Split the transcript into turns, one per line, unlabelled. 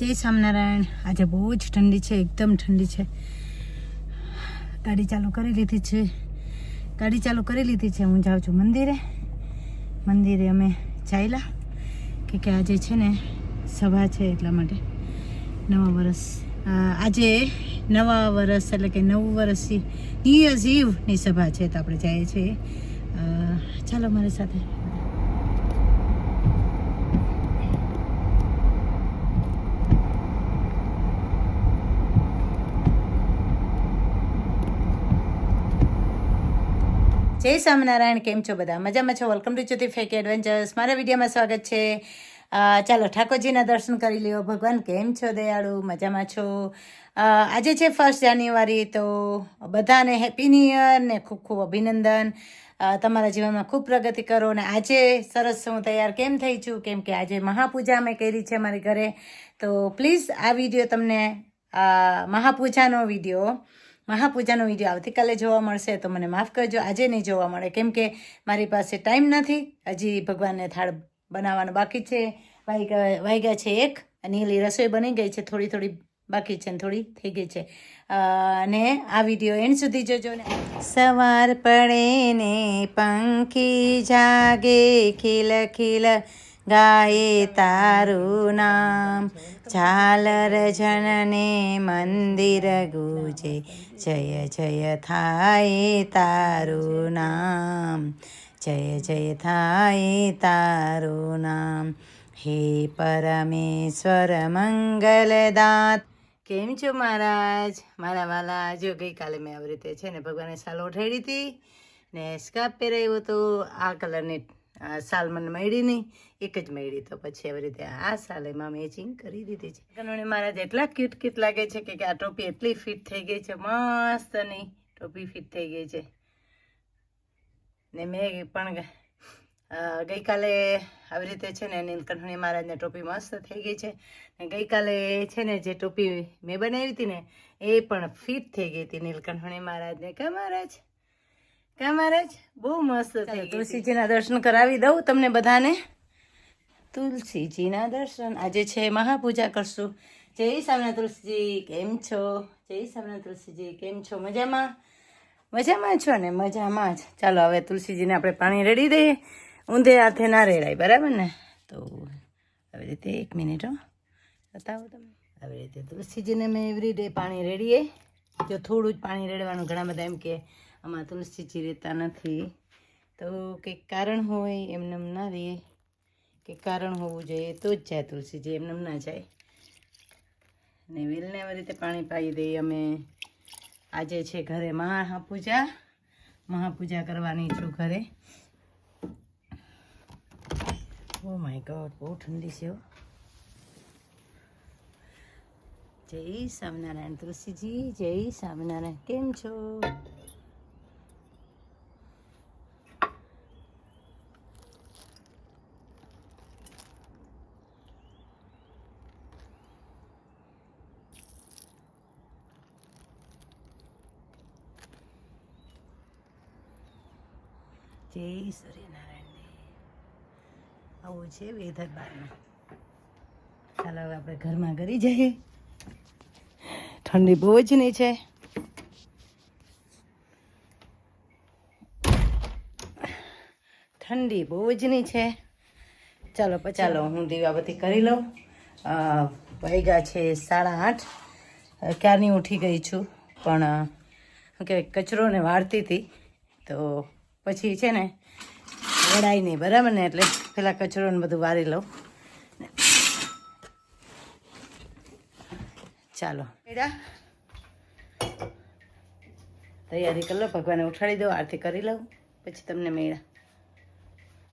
જય સ્વામિનારાયણ આજે બહુ જ ઠંડી છે, એકદમ ઠંડી છે. ગાડી ચાલુ કરી લીધી છે. ગાડી ચાલુ કરી લીધી છે. હું જાઉં છું મંદિરે. મંદિરે અમે ચાલ્યા કે કે આજે છે ને સભા છે એટલા માટે નવા વરસ આજે નવા વરસ એટલે કે નવું વરસ ન્યૂ ઇયર્સ ઇવની સભા છે તો આપણે જઈએ છીએ. ચાલો મારી સાથે. જય સ્વામિનારાયણ, કેમ છો બધા? મજામાં છો? Welcome to Jyoti fake adventures મારા વિડીયોમાં સ્વાગત છે. ચાલો ઠાકોરજીના દર્શન કરી લ્યો. ભગવાન કેમ છો દયાળુ? મજામાં છો? આજે છે ફર્સ્ટ જાન્યુઆરી તો બધાને હેપી ન્યુ યર ને ખૂબ ખૂબ અભિનંદન. તમારા જીવનમાં ખૂબ પ્રગતિ કરો અને આજે સરસ હું તૈયાર કેમ થઈ છું? કેમ કે આજે મહાપૂજા મેં કરી છે મારી ઘરે. તો પ્લીઝ આ વીડિયો તમને મહાપૂજાનો વીડિયો મહાપૂજાનો વીડિયો આવતીકાલે જોવા મળશે, તો મને માફ કરજો. આજે નહીં જોવા મળે. કેમ કે મારી પાસે ટાઈમ નથી. હજી ભગવાનને થાળ બનાવવાનો બાકી છે. વાઈગા વાઈગા છે એક અને એલી રસોઈ બની ગઈ છે. થોડી થોડી બાકી છે ને થોડી થઈ ગઈ છે. અને આ વીડિયો એન્ડ સુધી જોજો ને. સવાર પડે ને પંખી જાગે, ખીલ ખીલ. ગાયે તારું નામ. ઝાલર જનને મંદિર ગુજે. જય જય થાય તારું નામ. જય જય થાય તારું નામ. હે પરમેશ્વર મંગલદાત. કેમ છો મહારાજ? મારા વાલા, જો ગઈકાલે મેં આવી રીતે છે ને ભગવાને સાલો ઉઠાડી હતી ને સ્કાર્ફ પહેરાવ્યો હતો, આ કલરની સાલ મને મળી નહીં, એક જ મળી. તો પછી આવી રીતે આ સાલ એમાં મેચિંગ કરી દીધી છે. કનોને મારા એટલા કીટ કીટ લાગે છે કે આ ટોપી એટલી ફિટ થઈ ગઈ છે, મસ્ત નહીં ટોપી ફિટ થઈ ગઈ છે. ને મેં પણ ગઈકાલે આવી રીતે છે ને નીલકંઠણી મહારાજને ટોપી મસ્ત થઈ ગઈ છે. ને ગઈકાલે છે ને જે ટોપી મેં બનાવી હતી ને, એ પણ ફિટ થઈ ગઈ હતી નીલકંઠણી મહારાજને. કે મહારાજ? કા મહારાજ? બહુ મસ્ત તુલસીજીના દર્શન કરાવી દઉં તમને બધાને. તુલસીજીના દર્શન. આજે છે મહાપૂજા કરશું. જય સ્વામિનારાયણ તુલસીજી કેમ છો? જય સ્વામિનારાયણ તુલસીજી કેમ છો? મજામાં? મજામાં છો ને? મજામાં જ. ચાલો હવે તુલસીજીને આપણે પાણી રેડી દઈએ ઊંધે હાથે ના રેડાય બરાબર ને? તો આવી રીતે એક મિનિટ હો. બતાવો તમે. આવી રીતે તુલસીજીને મેં એવરી ડે પાણી રેડીએ. જો થોડું જ પાણી રેડવાનું ઘણા બધા એમ કે આમાં તુલસીજી રહેતા નથી. તો કંઈક કારણ હોય એમને એમ ના રહે કે કારણ હોવું જોઈએ તો જ જાય તુલસીજી એમને ના જાય. ને વેલને આવી રીતે પાણી પાઈ દઈએ અમે. આજે છે ઘરે મહાપૂજા. મહાપૂજા કરવાની છું ઘરે. ઓ માય ગોડ બહુ ઠંડી છે જય સ્વામિનારાયણ તુલસીજી, જય સ્વામિનારાયણ. કેમ છો? જય સૂર્યનારાયણ આવું છે વેધર બારમાં ચાલો હવે આપણે ઘરમાં કરી જઈએ. ઠંડી બહુ જ નહીં છે. ઠંડી બહુ જ નહીં છે. ચાલો પછી ચાલો હું દીવાબત્તી કરી લઉં. અ, વાગ્યા છે સાડા આઠ. ક્યારની ઉઠી ગઈ છું? પણ શું કહેવાય કચરોને વાળતી હતી. તો પછી છે ને વળાય નહીં, બરાબર ને? એટલે પેલા કચરો ને બધું વારી લઉં. ચાલો. મેળા તૈયારી કરી લો, ભગવાને ઉઠાડી દો, આરતી કરી લઉં, પછી તમને મેળા.